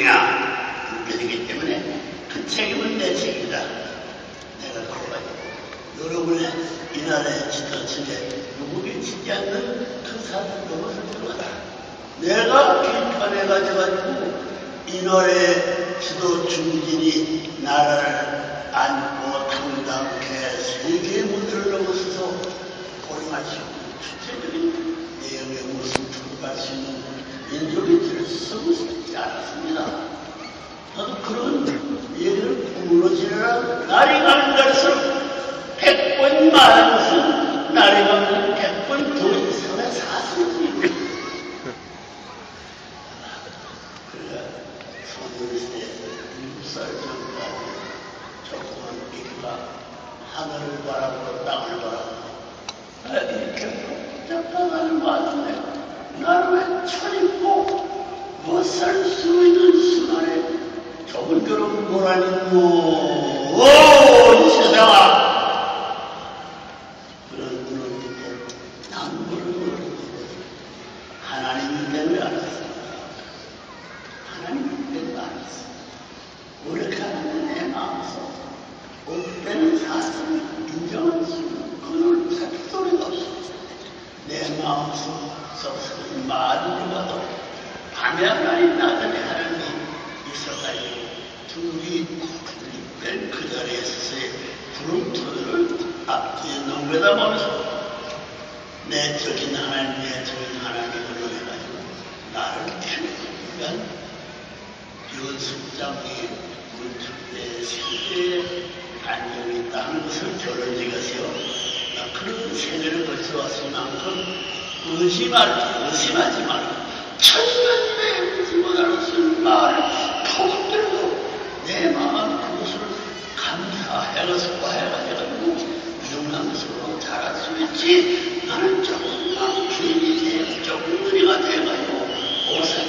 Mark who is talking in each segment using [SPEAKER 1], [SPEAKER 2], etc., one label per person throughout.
[SPEAKER 1] 이렇게 되기 때문에 그 책임은 내 책임이다. 내가 그래가지고 여러분의 이날의 지도층에 누구게 지지 않는 그 사람 로봇을 들어가다. 내가 비판해가지고 이날의 지도 중진이 나라를 안고 당당하게 세계의 문들을 넘어서서 고려하시고 주체적인 내용의 무슨 투구할 수 있는 민족이 될수 있지 않았습니다. 나도 그런 꿈으로 지내라 날이 가는 갈수록 백번 것은 날이 가면 백번 더 이상의 사슬입니다. 그래 소녀시대 일곱 살 전까지 조금은 이기가 하늘을 바라보고 땅을 바라보고 아, 이렇게 복잡하다는 말인데 나를 왜 천입고 못살 수 있는 순간에 좁은 그런 모란이고 오, 이 세상아! 그런 밑에 남부를 모르는데 하나님 때문에 알았습니다. 하나님 때문에 알았어. 오력하는 내 마음속 올 때는 사실을 인정할 수 있는 그걸 살소리가 없어. 내 마음속 말을 가도 밤에 하나님 있어가지고 둘이 뺀그 자리에 서서의 구름토를 앞뒤에 넘겨다 보면서 내 적인 하나님, 내 적인 하나님을 해가지고 나를 태우는 연습장이 문축대 세계에 안정이 있다는 것을 결론지겠어요. 그런 세계를 거쳐왔을 만큼 의심하지, 의심하지 말고 천년의 의지 못하는 술 말을 터득들고 내 마음 그것을 감사해가지고 해가지고 명랑스러워 있지. 나는 조금만 주인이 돼, 조금 누리가 돼가지고 오산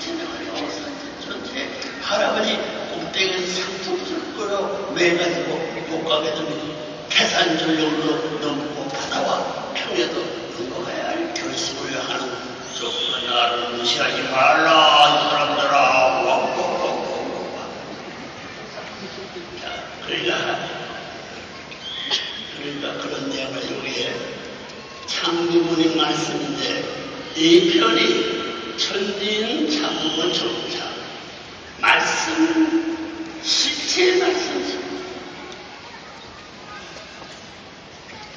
[SPEAKER 1] 전체가 오산 전체 할아버지 꼭대기에 상품 줄 거로 매가지고 못 가게 되면 태산 전력으로 넘고 바다와 평에도 넘어가야 할 결심을 하는 조건 나를 무시하지 말라 이 사람들아. 자, 그러니까 그러니까 그런 내용을 여기에 창조문인 말씀인데 이 편이 천지인 창조문 조차 말씀 실체 말씀입니다.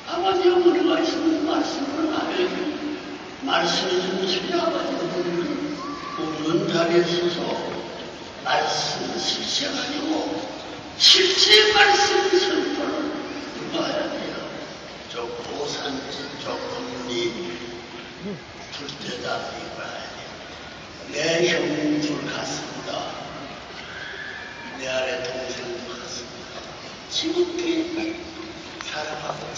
[SPEAKER 1] 아버지 어머니가 있으면 말씀을 알려줘. 말씀이 무엇이냐 아버지 어머니는 없는 자리에 서서 말씀 실체 가지고 실체 말씀 선포를 읽어야 돼요. 저 고산지 조금이 돼요. 내 형들 같습니다. 내 아래 동생들 같습니다. 지극히 사랑하고